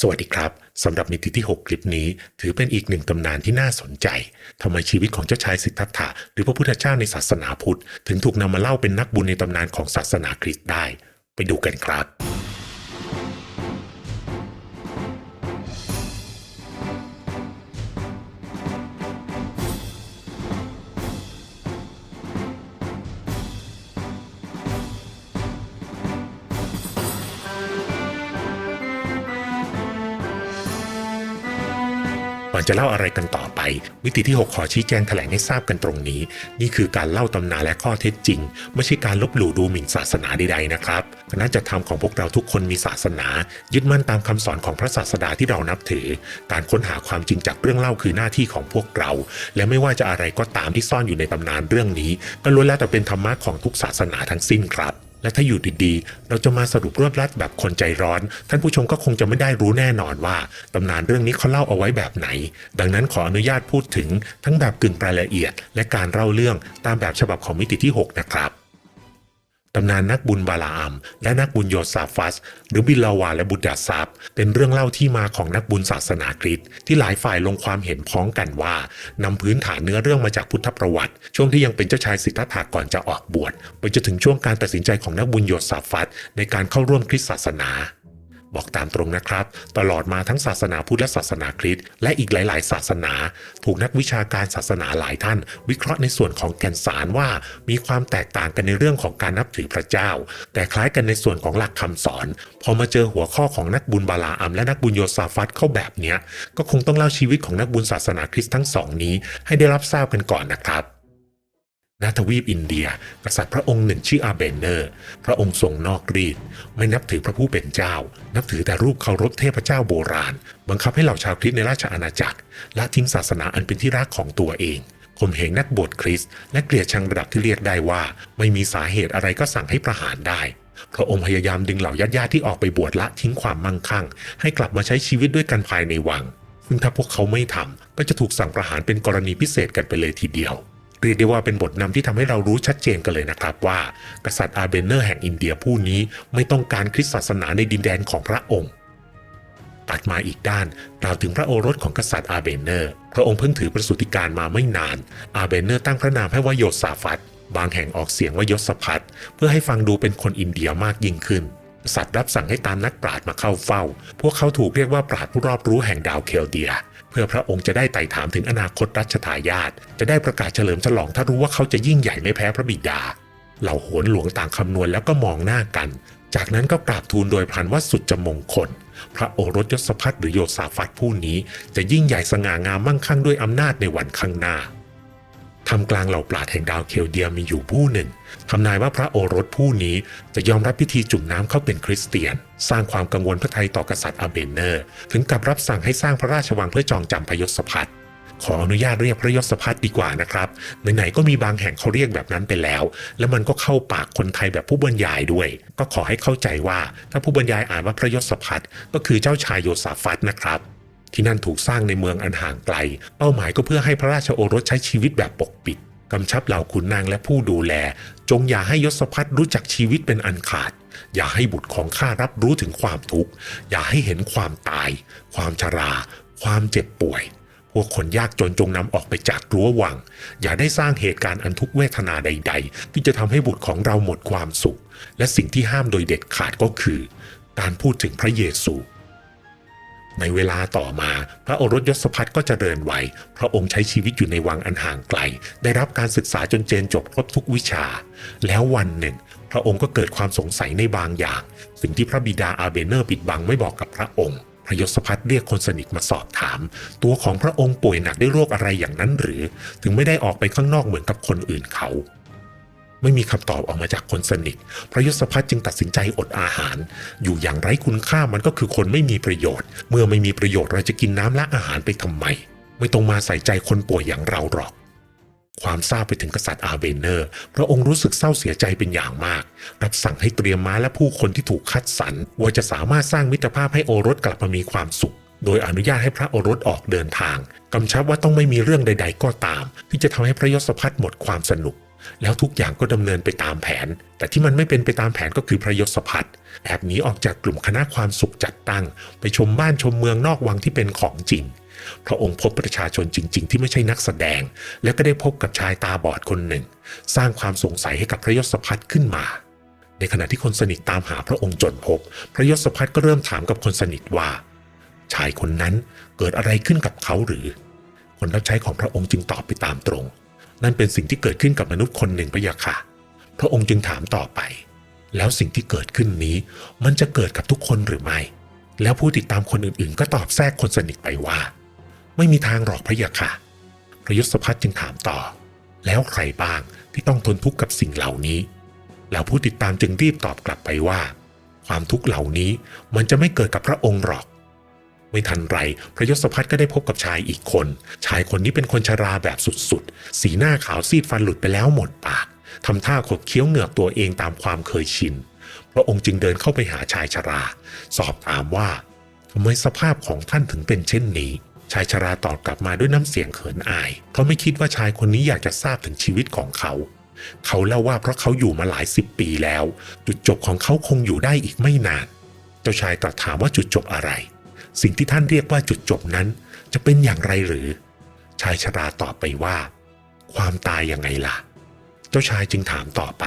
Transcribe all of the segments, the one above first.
สวัสดีครับสำหรับนิติที่ 6 คลิปนี้ ถือเป็นอีกหนึ่งตำนานที่น่าสนใจทำไมชีวิตของเจ้าชายสิทธัตถะหรือพระพุทธเจ้าในศาสนาพุทธ ถึงถูกนำมาเล่าเป็นนักบุญในตำนานของศาสนาคริสต์ได้ ไปดูกันครับ ก่อนจะเล่าอะไรกันต่อไป มิติที่ 6 ขอชี้แจงแถลงให้ทราบกันตรงนี้ นี่คือการเล่าตำนานและข้อเท็จจริง ไม่ใช่การลบหลู่ดูหมิ่นศาสนาใดๆนะครับคณะจัดทำของพวกเราทุกคนมีศาสนา ยึดมั่นตามคำสอนของพระศาสดาที่เรานับถือ การค้นหาความจริงจากเรื่องเล่าคือหน้าที่ของพวกเรา และไม่ว่าจะอะไรก็ตามที่ซ่อนอยู่ในตำนานเรื่องนี้ ก็ล้วนแล้วแต่เป็นธรรมะของทุกศาสนาทั้งสิ้นครับ และถ้าอยู่ดีๆ เราจะมาสรุปรวบรัดแบบคนใจร้อน ท่านผู้ชมก็คงจะไม่ได้รู้แน่นอนว่าตำนานเรื่องนี้เขาเล่าเอาไว้แบบไหน ดังนั้นขออนุญาตพูดถึงทั้งแบบกึ่งรายละเอียด และการเล่าเรื่องตามแบบฉบับของมิติที่ 6 นะครับ ตำนานนักบุญบาลาอัมและนักบุญโยซาฟัส หรือบิลลาวาและบุตรดาซับเป็นเรื่องเล่าที่มาของนักบุญศาสนาคริสต์ที่หลายฝ่ายลงความเห็นพ้องกันว่านำพื้นฐานเนื้อเรื่องมาจากพุทธประวัติ ช่วงที่ยังเป็นเจ้าชายสิทธัตถะก่อนจะออกบวชไปจนถึงช่วงการตัดสินใจของนักบุญโยซาฟัสในการเข้าร่วมคริสตศาสนา บอกตามตรงนะครับ ตลอดมาทั้งศาสนาพุทธและศาสนาคริสต์และอีกหลาย ๆ ศาสนา ถูกนักวิชาการศาสนาหลายท่าน วิเคราะห์ในส่วนของแก่นสารว่า มีความแตกต่างกันในเรื่องของการนับถือพระเจ้า แต่คล้ายกันในส่วนของหลักคำสอน พอมาเจอหัวข้อของนักบุญบาลาอัมและนักบุญโยซาฟัตเข้าแบบเนี้ยก็คงต้องเล่าชีวิตของนักบุญศาสนาคริสต์ทั้งสองนี้ ให้ได้รับทราบกันก่อนนะครับ ณทวีปอินเดีย กษัตริย์พระองค์หนึ่งชื่ออาเบนเนอร์ พระองค์ทรงนอกรีด ไม่นับถือพระผู้เป็นเจ้า นับถือแต่รูปเคารพเทพเจ้าโบราณ บังคับให้เหล่าชาวคริสต์ในราชอาณาจักรละทิ้งศาสนาอันเป็นที่รักของตัวเองข่มเหงนักบวชคริสต์และเกลียดชังระดับที่เรียกได้ว่า ไม่มีสาเหตุอะไรก็สั่งให้ประหารได้พระองค์พยายามดึงเหล่าญาติๆที่ออกไปบวชละทิ้งความมั่งคั่ง ให้กลับมาใช้ชีวิตด้วยกันภายในวัง ซึ่งถ้าพวกเขาไม่ทำก็จะถูกสั่งประหารเป็นกรณีพิเศษกันไปเลยทีเดียว เรียกได้ว่าเป็นบทนำที่ทำให้เรารู้ชัดเจนกันเลยนะครับว่า กษัตริย์อาเบเนอร์แห่งอินเดียผู้นี้ไม่ต้องการคริสตศาสนาในดินแดนของพระองค์ตัดมาอีกด้านกล่าวถึงพระโอรสของกษัตริย์อาเบเนอร์ พระองค์เพิ่งถือประสูติการมาไม่นาน อาเบเนอร์ตั้งพระนามให้ว่าโยสาฟัตบางแห่งออกเสียงว่ายศพัทเพื่อให้ฟังดูเป็นคนอินเดียมากยิ่งขึ้นกษัตริย์รับสั่งให้ตามนักปราชญ์มาเข้าเฝ้า พวกเขาถูกเรียกว่าปราชญ์ผู้รอบรู้แห่งดาวเคลเดีย พื่อพระองค์จะได้ไต่ถามถึงอนาคตรัชทายาทจะได้ประกาศเฉลิมฉลองถ้ารู้ว่าเขาจะยิ่งใหญ่ไม่แพ้พระบิดา เหล่าโหนหลวงต่างคำนวณแล้วก็มองหน้ากัน จากนั้นก็กราบทูลโดยพันว่าสุดจะมงคล พระโอรสยศพัฒหรือโยสาฟัตผู้นี้ จะยิ่งใหญ่สง่างามมั่งคั่งด้วยอำนาจในวันข้างหน้า ทำกลางเหล่าปราชญ์แห่งดาวเคลเดียมีอยู่ผู้หนึ่งทำนายว่าพระโอรสผู้นี้จะยอมรับพิธีจุ่มน้ำเข้าเป็นคริสเตียน สร้างความกังวลพระทัยต่อกษัตริย์อาเบนเนอร์ ถึงกับรับสั่งให้สร้างพระราชวังเพื่อจองจำพยศพัฒขออนุญาตเรียกพระยศพัฒดีกว่านะครับ ไหนๆก็มีบางแห่งเขาเรียกแบบนั้นไปแล้ว แล้วมันก็เข้าปากคนไทยแบบผู้บรรยายด้วย ก็ขอให้เข้าใจว่าถ้าผู้บรรยายอ่านว่าพระยศพัฒก็คือเจ้าชายโยสาฟัตนะครับ ที่นั่นถูกสร้างในเมืองอันห่างไกล เป้าหมายก็เพื่อให้พระราชโอรสใช้ชีวิตแบบปกปิดกำชับเหล่าขุนนางและผู้ดูแล จงอย่าให้ยศพัฒรู้จักชีวิตเป็นอันขาด อย่าให้บุตรของข้ารับรู้ถึงความทุกข์ อย่าให้เห็นความตาย ความชรา ความเจ็บป่วย พวกคนยากจนจงนำออกไปจากรั้ววัง อย่าได้สร้างเหตุการณ์อันทุกเวทนาใด ๆ ที่จะทำให้บุตรของเราหมดความสุข และสิ่งที่ห้ามโดยเด็ดขาดก็คือ การพูดถึงพระเยซู ในเวลาต่อมา พระโอรสยศพัฒก็จเจริญวัยพระองค์ใช้ชีวิตอยู่ในวังอันห่างไกล ได้รับการศึกษาจนเจนจบครบทุกวิชา แล้ววันหนึ่ง พระองค์ก็เกิดความสงสัยในบางอย่าง สิ่งที่พระบิดาอาเบเนอร์ปิดบังไม่บอกกับพระองค์ พระยศพัฒเรียกคนสนิทมาสอบถาม ตัวของพระองค์ป่วยหนักด้วยโรคอะไรอย่างนั้นหรือ ถึงไม่ได้ออกไปข้างนอกเหมือนกับคนอื่นเขา ไม่มีคำตอบออกมาจากคนสนิทพระยศพัฒจึงตัดสินใจอดอาหาร อยู่อย่างไร้คุณค่ามันก็คือคนไม่มีประโยชน์ เมื่อไม่มีประโยชน์เราจะกินน้ำและอาหารไปทำไม ไม่ต้องมาใส่ใจคนป่วยอย่างเราหรอก ความทราบไปถึงกษัตริย์อาเบเนอร์ พระองค์รู้สึกเศร้าเสียใจเป็นอย่างมาก รับสั่งให้เตรียมม้าและผู้คนที่ถูกคัดสรรว่าจะสามารถสร้างมิตรภาพให้โอรสกลับมามีความสุขโดยอนุญาตให้พระโอรสออกเดินทาง กำชับว่าต้องไม่มีเรื่องใด ๆ ก็ตาม ที่จะทำให้พระยศพัฒหมดความสนุก แล้วทุกอย่างก็ดำเนินไปตามแผน แต่ที่มันไม่เป็นไปตามแผนก็คือพระยศพัฒน์แอบหนีออกจากกลุ่มคณะความสุขจัดตั้ง ไปชมบ้านชมเมืองนอกวังที่เป็นของจริง พระองค์พบประชาชนจริง ๆ ที่ไม่ใช่นักแสดง แล้วก็ได้พบกับชายตาบอดคนหนึ่ง สร้างความสงสัยให้กับพระยศพัฒน์ขึ้นมาในขณะที่คนสนิทตามหาพระองค์จนพบ พระยศพัฒน์ก็เริ่มถามกับคนสนิทว่า ชายคนนั้นเกิดอะไรขึ้นกับเขาหรือ คนรับใช้ของพระองค์จึงตอบไปตามตรง นั่นเป็นสิ่งที่เกิดขึ้นกับมนุษย์คนหนึ่งพะยะค่ะ พระองค์จึงถามต่อไป แล้วสิ่งที่เกิดขึ้นนี้มันจะเกิดกับทุกคนหรือไม่ แล้วผู้ติดตามคนอื่นๆ ก็ตอบแทรกคนสนิทไปว่า ไม่มีทางหรอกพระยะค่ะ พระยศพัฒจึงถามต่อ แล้วใครบ้างที่ต้องทนทุกข์กับสิ่งเหล่านี้ แล้วผู้ติดตามจึงรีบตอบกลับไปว่า ความทุกข์เหล่านี้มันจะไม่เกิดกับพระองค์หรอก ไม่ทันไร พระยศพัฒก็ได้พบกับชายอีกคน ชายคนนี้เป็นคนชราแบบสุดๆ สีหน้าขาวซีดฟันหลุดไปแล้วหมดปากทำท่าขบเคี้ยวเหงือกตัวเองตามความเคยชิน พระองค์จึงเดินเข้าไปหาชายชรา สอบถามว่าทำไมสภาพของท่านถึงเป็นเช่นนี้ ชายชราตอบกลับมาด้วยน้ำเสียงเขินอายเพราะไม่คิดว่าชายคนนี้อยากจะทราบถึงชีวิตของเขา เขาเล่าว่าเพราะเขาอยู่มาหลายสิบปีแล้ว จุดจบของเขาคงอยู่ได้อีกไม่นาน เจ้าชายตรัสถามว่าจุดจบอะไร สิ่งที่ท่านเรียกว่าจุดจบนั้น จะเป็นอย่างไรหรือ ชายชราตอบไปว่า ความตายยังไงล่ะ เจ้าชายจึงถามต่อไป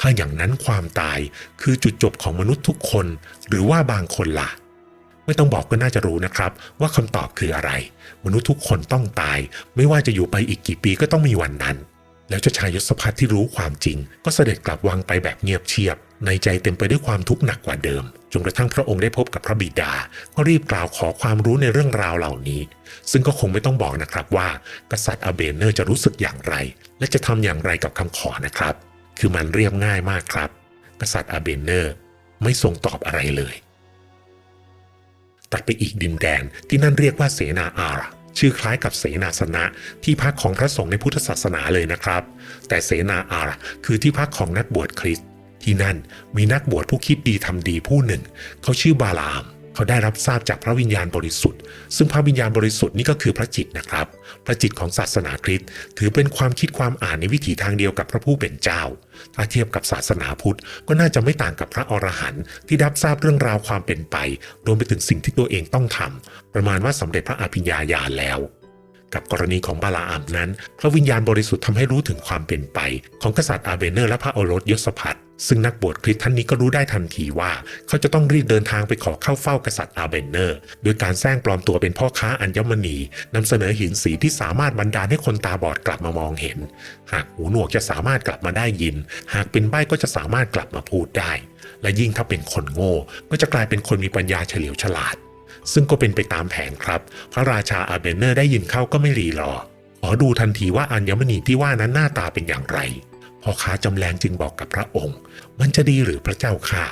ถ้าอย่างนั้นความตายคือจุดจบของมนุษย์ทุกคน หรือว่าบางคนล่ะ ไม่ต้องบอกก็น่าจะรู้นะครับ ว่าคำตอบคืออะไร มนุษย์ทุกคนต้องตาย ไม่ว่าจะอยู่ไปอีกกี่ปีก็ต้องมีวันนั้น แล้วเจ้าชายยศพัฒที่รู้ความจริง ก็เสด็จกลับวังไปแบบเงียบเชียบ ในใจเต็มไปด้วยความทุกข์หนักกว่าเดิม นกระทั่งพระองค์ได้พบกับพระบิดา ก็รีบกล่าวขอความรู้ในเรื่องราวเหล่านี้ ซึ่งก็คงไม่ต้องบอกนะครับว่า กษัตริย์อาเบเนอร์จะรู้สึกอย่างไร และจะทำอย่างไรกับคำขอนะครับ คือมันเรียบง่ายมากครับ กษัตริย์อาเบเนอร์ไม่ทรงตอบอะไรเลย ตัดไปอีกดินแดนที่นั่นเรียกว่าเสนาอาระชื่อคล้ายกับเสนาสนะที่พักของพระสงฆ์ในพุทธศาสนาเลยนะครับ แต่เสนาอาระคือที่พักของนักบวชคริสต์ ที่นั่นมีนักบวชผู้คิดดีทำดีผู้หนึ่ง เขาชื่อบาลาม เขาได้รับทราบจากพระวิญญาณบริสุทธิ์ ซึ่งพระวิญญาณบริสุทธิ์นี่ก็คือพระจิตนะครับ พระจิตของศาสนาคริสต์ถือเป็นความคิดความอ่านในวิถีทางเดียวกับพระผู้เป็นเจ้า ถ้าเทียบกับศาสนาพุทธก็น่าจะไม่ต่างกับพระอรหันต์ที่รับทราบเรื่องราวความเป็นไป รวมไปถึงสิ่งที่ตัวเองต้องทำประมาณว่าสำเร็จพระอภิญญาญาณแล้วกับกรณีของบาลาอัมนั้น พระวิญญาณบริสุทธิ์ทำให้รู้ถึงความเป็นไป ของกษัตริย์อาเบเนอร์และพระโอรสยศพัฒ ซึ่งนักบวชคริสต์ท่านนี้ก็รู้ได้ทันทีว่า เขาจะต้องรีบเดินทางไปขอเข้าเฝ้ากษัตริย์อาเบนเนอร์โดยการแซงปลอมตัวเป็นพ่อค้าอัญมณีนำเสนอหินสีที่สามารถบันดาลให้คนตาบอดกลับมามองเห็น หากหูหนวกจะสามารถกลับมาได้ยิน หากเป็นใบ้ก็จะสามารถกลับมาพูดได้ และยิ่งถ้าเป็นคนโง่ ก็จะกลายเป็นคนมีปัญญาเฉลียวฉลาด ซึ่งก็เป็นไปตามแผนครับ พระราชาอาเบนเนอร์ได้ยินเข้าก็ไม่รีรอขอดูทันทีว่าอัญมณีที่ว่านั้นหน้าตาเป็นอย่างไรพ่อค้าจำแรงจึงบอกกับพระองค์ มันจะดีหรือพระเจ้าค่ะ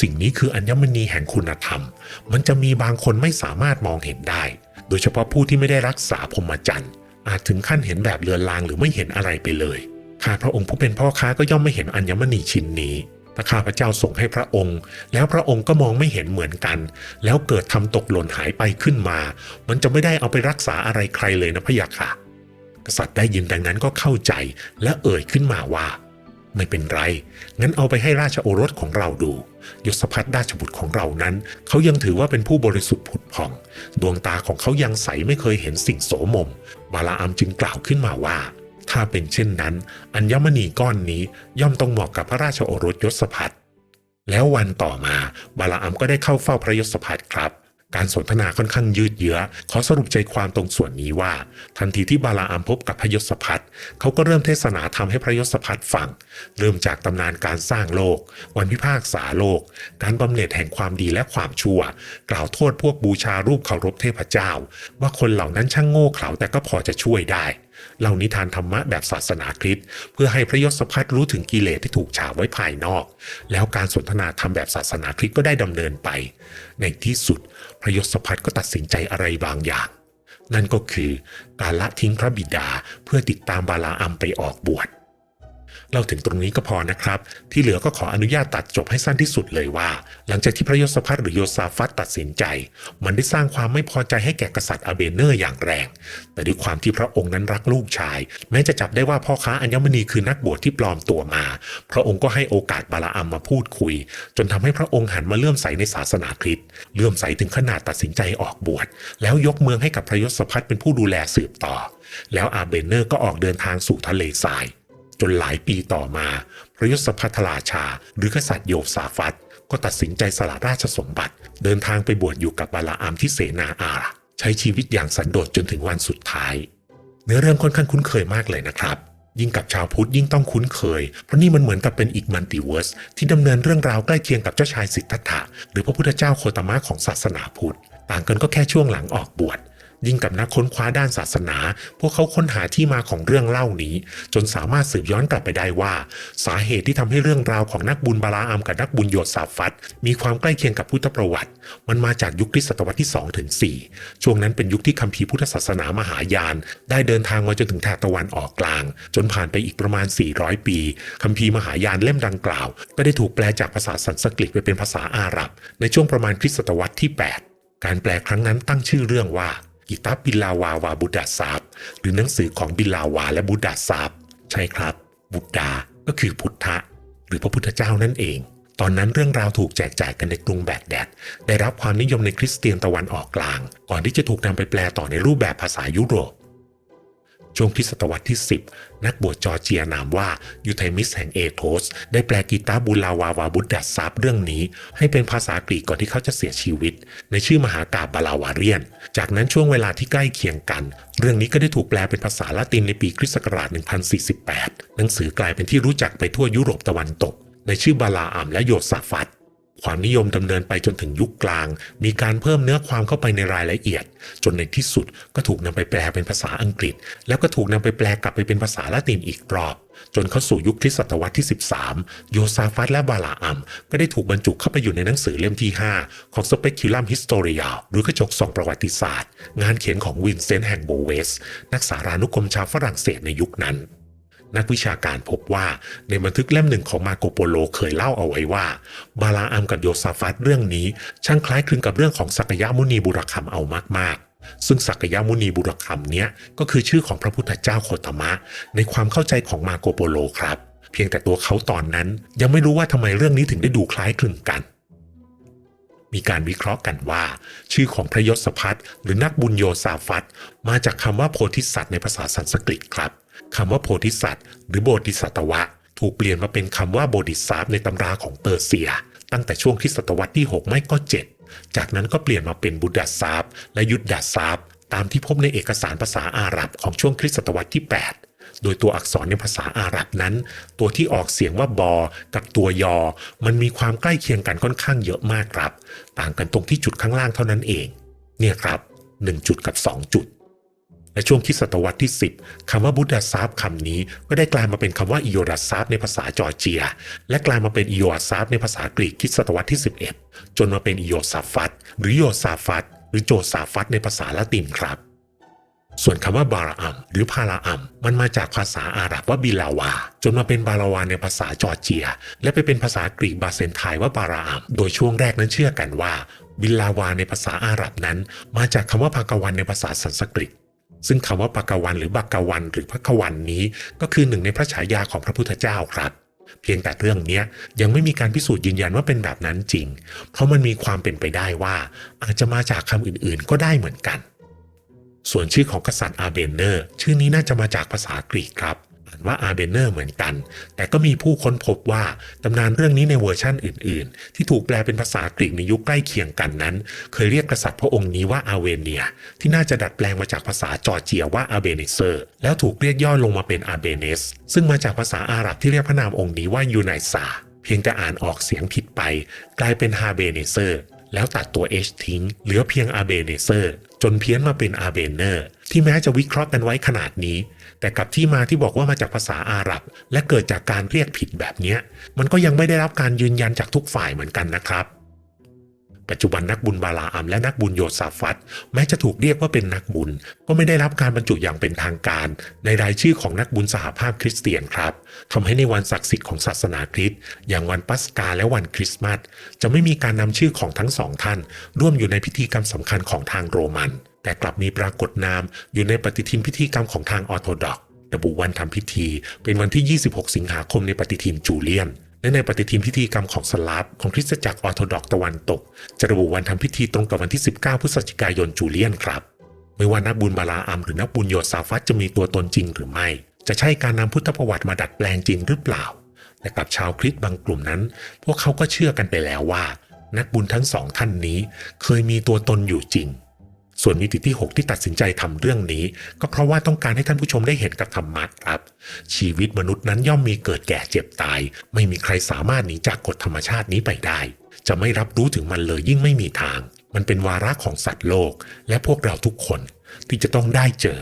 สิ่งนี้คืออัญมณีแห่งคุณธรรม มันจะมีบางคนไม่สามารถมองเห็นได้ โดยเฉพาะผู้ที่ไม่ได้รักษาพรหมจรรย์ อาจถึงขั้นเห็นแบบเลือนลางหรือไม่เห็นอะไรไปเลย ข้าพระองค์ผู้เป็นพ่อค้าก็ย่อมไม่เห็นอัญมณีชิ้นนี้ถ้าข้าพระเจ้าส่งให้พระองค์ แล้วพระองค์ก็มองไม่เห็นเหมือนกัน แล้วเกิดทำตกหล่นหายไปขึ้นมา มันจะไม่ได้เอาไปรักษาอะไรใครเลยนะพะยะค่ะ กษัตริย์ได้ยินดังนั้นก็เข้าใจและเอ่ยขึ้นมาว่า ไม่เป็นไร งั้นเอาไปให้ราชโอรสของเราดู ยศพัฒราชบุตรของเรานั้น เขายังถือว่าเป็นผู้บริสุทธิ์ผุดผ่อง ดวงตาของเขายังใสไม่เคยเห็นสิ่งโสมม บาลาอัมจึงกล่าวขึ้นมาว่า ถ้าเป็นเช่นนั้น อัญมณีก้อนนี้ย่อมต้องเหมาะกับพระราชโอรสยศพัฒแล้ววันต่อมา บาลาอัมก็ได้เข้าเฝ้าพระยศพัฒครับ การสนทนาค่อนข้างยืดเยื้อ ขอสรุปใจความตรงส่วนนี้ว่า ทันทีที่บาลาอัมพบกับพระยศพัฒเขาก็เริ่มเทศนาธรรมให้พระยศพัฒฟัง เริ่มจากตำนานการสร้างโลก วันพิพากษาโลก การบำเหน็จแห่งความดีและความชั่ว กล่าวโทษพวกบูชารูปเคารพเทพเจ้า ว่าคนเหล่านั้นช่างโง่เขลาแต่ก็พอจะช่วยได้ เล่านิทานธรรมะแบบศาสนาคริสต์เพื่อให้พระยศพัฒรู้ถึงกิเลสที่ถูกฉาบไว้ภายนอก แล้วการสนทนาธรรมแบบศาสนาคริสต์ก็ได้ดำเนินไป ในที่สุดพระยศพัฒก็ตัดสินใจอะไรบางอย่าง นั่นก็คือการละทิ้งพระบิดาเพื่อติดตามบาลาอัมไปออกบวช เล่าถึงตรงนี้ก็พอนะครับ ที่เหลือก็ขออนุญาตตัดจบให้สั้นที่สุดเลยว่า หลังจากที่พระยศพัฒหรือโยซาฟัตตัดสินใจ มันได้สร้างความไม่พอใจให้แก่กษัตริย์อาเบเนอร์อย่างแรง แต่ด้วยความที่พระองค์นั้นรักลูกชาย แม้จะจับได้ว่าพ่อค้าอัญมณีคือนักบวชที่ปลอมตัวมา พระองค์ก็ให้โอกาสบาลาอัมมาพูดคุย จนทำให้พระองค์หันมาเลื่อมใสในศาสนาคริสต์เลื่อมใสถึงขนาดตัดสินใจออกบวชแล้วยกเมืองให้กับพระยศพัฒเป็นผู้ดูแลสืบต่อ แล้วอาเบเนอร์ก็ออกเดินทางสู่ทะเลทราย จนหลายปีต่อมา พระยศพัทราชา หรือกษัตริย์โยซาฟัตก็ตัดสินใจสละราชสมบัติ เดินทางไปบวชอยู่กับบาลาอามที่เสนาอาระใช้ชีวิตอย่างสันโดษจนถึงวันสุดท้าย เนื้อเรื่องค่อนข้างคุ้นเคยมากเลยนะครับ ยิ่งกับชาวพุทธยิ่งต้องคุ้นเคย เพราะนี่มันเหมือนกับเป็นอีกมัลติเวิร์สที่ดำเนินเรื่องราวใกล้เคียงกับเจ้าชายสิทธัตถะหรือพระพุทธเจ้าโคตมะของศาสนาพุทธ ต่างกันก็แค่ช่วงหลังออกบวช ยิ่งกับนักค้นคว้าด้านศาสนา พวกเขาค้นหาที่มาของเรื่องเล่านี้ จนสามารถสืบย้อนกลับไปได้ว่า สาเหตุที่ทำให้เรื่องราวของนักบุญบาลาอามกับนักบุญโยซาฟัตมีความใกล้เคียงกับพุทธประวัติ มันมาจากยุคคริสตศตวรรษที่2ถึง4ช่วงนั้นเป็นยุคที่คัมภีร์พุทธศาสนามหายาน ได้เดินทางมาจนถึงแถบตะวันออกกลาง จนผ่านไปอีกประมาณ 400 ปีคัมภีร์มหายานเล่มดังกล่าว ก็ได้ถูกแปลจากภาษาสันสกฤตไปเป็นภาษาอาหรับ ในช่วงประมาณคริสตศตวรรษที่ 8 การแปลครั้งนั้นตั้งชื่อเรื่องว่า กิตาบิลาวาวาบุดาซาบหรือหนังสือของบิลาวาและบุดาซาบใช่ครับ บุดาก็คือพุทธะ หรือพระพุทธเจ้านั่นเอง ตอนนั้นเรื่องราวถูกแจกจ่ายกันในกรุงแบกแดด ได้รับความนิยมในคริสเตียนตะวันออกกลาง ก่อนที่จะถูกนำไปแปลต่อในรูปแบบภาษายุโรป ช่วงคริสตศตวรรษที่ 10 นักบวชจอร์เจียนามว่ายูไทมิสแห่งเอโธสได้แปลกีตาบุลาวาวาบุดดัสซับเรื่องนี้ ให้เป็นภาษากรีกก่อนที่เขาจะเสียชีวิต ในชื่อมหากาบบาลาวาเรียน จากนั้นช่วงเวลาที่ใกล้เคียงกัน เรื่องนี้ก็ได้ถูกแปลเป็นภาษาละตินในปีคริสต์ศักราช 1048 หนังสือกลายเป็นที่รู้จักไปทั่วยุโรปตะวันตก ในชื่อบาลาอัมและโยซาฟัต ความนิยมดำเนินไปจนถึงยุคกลาง มีการเพิ่มเนื้อความเข้าไปในรายละเอียด จนในที่สุดก็ถูกนำไปแปลเป็นภาษาอังกฤษ แล้วก็ถูกนำไปแปลกลับไปเป็นภาษาละตินอีกรอบ จนเข้าสู่ยุคคริสตศตวรรษที่ 13 โยซาฟัตและบาลาอัมก็ได้ถูกบรรจุเข้าไปอยู่ในหนังสือเล่มที่ 5 ของ Speculum Historia หรือกระจกส่องประวัติศาสตร์ งานเขียนของวินเซนต์แห่งโบเวส นักสารานุกรมชาวฝรั่งเศสในยุคนั้น นักวิชาการพบว่าในบันทึกเล่มหนึ่งของมาโกโปโลเคยเล่าเอาไว้ว่า บาลาอัมกับโยซาฟัตเรื่องนี้ ช่างคล้ายคลึงกับเรื่องของสักยมุนีบุรคัมเอามาก ๆ ซึ่งสักยมุนีบุรคัมเนี้ยก็คือชื่อของพระพุทธเจ้าโคตมะ ในความเข้าใจของมาโกโปโลครับ เพียงแต่ตัวเขาตอนนั้นยังไม่รู้ว่าทำไมเรื่องนี้ถึงได้ดูคล้ายคลึงกันมีการวิเคราะห์กันว่า ชื่อของพระยศพัฒหรือนักบุญโยซาฟัตมาจากคำว่าโพธิสัตว์ในภาษาสันสกฤตครับ คำว่าโพธิสัตว์ หรือโบธิสัตวะ ถูกเปลี่ยนมาเป็นคำว่าโบดิซาฟในตำราของเปอร์เซีย ตั้งแต่ช่วงคริสตศตวรรษที่ 6 ไม่ก็ 7 จากนั้นก็เปลี่ยนมาเป็นบุดดาซาฟและยุดดาซาฟตามที่พบในเอกสารภาษาอาหรับของช่วงคริสตศตวรรษที่ 8 โดยตัวอักษรในภาษาอาหรับนั้น ตัวที่ออกเสียงว่าบอ กับตัวยอ มันมีความใกล้เคียงกันค่อนข้างเยอะมากครับ ต่างกันตรงที่จุดข้างล่างเท่านั้นเอง เนี่ยครับ 1 จุดกับ 2 จุด ในช่วงคิสตศตวรรษที่ 10คำว่าบุดดาซาฟคำนี้ก็ได้กลายมาเป็นคำว่าอิโยดัสซาฟในภาษาจอร์เจีย และกลายมาเป็นอิโยอาซาฟในภาษากรีกคิสตศตวรรษที่ 11 จนมาเป็นอิโยซาฟัตหรือโยซาฟัตหรือโจซาฟัตในภาษาละตินครับ ส่วนคำว่าบาราอัมหรือพาราอัมมันมาจากภาษาอาหรับว่าบิลาวา จนมาเป็นบาลาวาในภาษาจอร์เจีย และไปเป็นภาษากรีกบาเซนไทยว่าบาราอัมโดยช่วงแรกนั้นเชื่อกันว่าบิลาวาในภาษาอาหรับนั้น มาจากคำว่าภากวันในภาษาสันสกฤต ซึ่งคำว่าปากวันหรือบักกวันหรือพระกวันนี้ ก็คือหนึ่งในพระฉายาของพระพุทธเจ้าครับเพียงแต่เรื่องนี้ยยังไม่มีการพิสูจน์ยืนยันว่าเป็นแบบนั้นจริง เพราะมันมีความเป็นไปได้ว่า อาจจะมาจากคำอื่นๆ ก็ได้เหมือนกัน ส่วนชื่อของกษัตริย์อาเบนเนอร์ ชื่อนี้น่าจะมาจากภาษากรีกครับ อ่านว่าอาเบเนอร์เหมือนกัน แต่ก็มีผู้ค้นพบว่าตำนานเรื่องนี้ในเวอร์ชั่นอื่น ๆ ที่ถูกแปลเป็นภาษากรีกในยุคใกล้เคียงกันนั้น เคยเรียกกษัตริย์พระองค์นี้ว่าอาเวเนีย ที่น่าจะดัดแปลงมาจากภาษาจอร์เจียว่าอาเบเนเซอร์ แล้วถูกเรียกย่อลงมาเป็นอาเบเนส ซึ่งมาจากภาษาอาหรับที่เรียกพระนามองค์นี้ว่ายูไนซาเพียงแต่อ่านออกเสียงผิดไป กลายเป็นฮาเบเนเซอร์แล้วตัดตัว H ทิ้ง เหลือเพียงอาเบเนเซอร์ จนเพี้ยนมาเป็นอาเบเนอร์ ที่แม้จะวิเคราะห์กันไว้ขนาดนี้ แต่กับที่มาที่บอกว่ามาจากภาษาอาหรับ และเกิดจากการเรียกผิดแบบนี้มันก็ยังไม่ได้รับการยืนยันจากทุกฝ่ายเหมือนกันนะครับ ปัจจุบันนักบุญบาลาอัมและนักบุญโยซาฟัตแม้จะถูกเรียกว่าเป็นนักบุญ ก็ไม่ได้รับการบรรจุอย่างเป็นทางการ ในรายชื่อของนักบุญสหภาพคริสเตียนครับทำให้ในวันศักดิ์สิทธิ์ของศาสนาคริสต์อย่างวันปัสกาและวันคริสต์มาสจะไม่มีการนำชื่อของทั้งสองท่าน ร่วมอยู่ในพิธีกรรมสำคัญของทางโรมัน แต่กลับมีปรากฏนามอยู่ในปฏิทินพิธีกรรมของทางออร์โธดอกระบุวันทำพิธี เป็นวันที่ 26 สิงหาคมในปฏิทินจูเลียน และในปฏิทินพิธีกรรมของสลาฟของคริสตจักรออร์โธดอกตะวันตก จะระบุวันทำพิธีตรงกับวันที่ 19 พฤศจิกายนจูเลียนครับ ไม่ว่านักบุญบาลาอัมหรือนักบุญโยซาฟัตจะมีตัวตนจริงหรือไม่ จะใช่การนำพุทธประวัติมาดัดแปลงจริงหรือเปล่าและกับชาวคริสต์บางกลุ่มนั้น พวกเขาก็เชื่อกันไปแล้วว่า นักบุญทั้งสองท่านนี้เคยมีตัวตนอยู่จริง ส่วนมิติที่ 6 ที่ตัดสินใจทำเรื่องนี้ ก็เพราะว่าต้องการให้ท่านผู้ชมได้เห็นกับธรรมะครับ ชีวิตมนุษย์นั้นย่อมมีเกิดแก่เจ็บตาย ไม่มีใครสามารถหนีจากกฎธรรมชาตินี้ไปได้ จะไม่รับรู้ถึงมันเลยยิ่งไม่มีทาง มันเป็นวาระของสัตว์โลก และพวกเราทุกคนที่จะต้องได้เจอ